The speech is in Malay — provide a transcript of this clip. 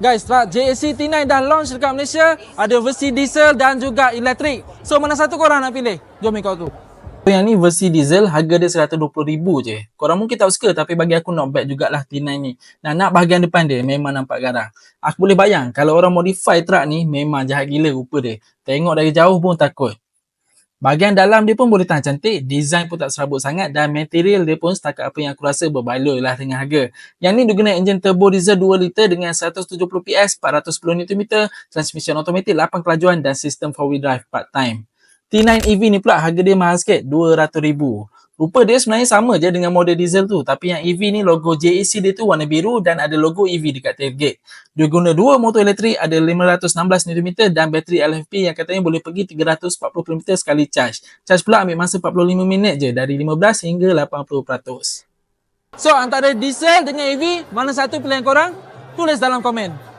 Guys, truck JAC T9 dah launch dekat Malaysia. Ada versi diesel dan juga elektrik. So, mana satu korang nak pilih? Jom ikut aku. Yang ni versi diesel, harga dia RM120,000 je. Korang mungkin tak suka tapi bagi aku not bad jugalah T9 ni. Dan nak bahagian depan dia memang nampak garang. Aku boleh bayang kalau orang modify truck ni memang jahat gila rupa dia. Tengok dari jauh pun takut. Bahagian dalam dia pun boleh tahan cantik, design pun tak serabut sangat dan material dia pun setakat apa yang aku rasa berbaloi lah dengan harga. Yang ni dia guna enjin turbo diesel 2 liter dengan 170 PS, 410 Nm, transmission automatik 8 kelajuan dan sistem 4 wheel drive part time. T9 EV ni pula harga dia mahal sikit, RM200,000. Rupa dia sebenarnya sama je dengan model diesel tu tapi yang EV ni logo JAC dia tu warna biru dan ada logo EV dekat tailgate. Dia guna dua motor elektrik ada 516 Nm dan bateri LFP yang katanya boleh pergi 340 km sekali charge. Charge pula ambil masa 45 minit je dari 15 hingga 80%. So antara diesel dengan EV mana satu pilihan korang? Tulis dalam komen.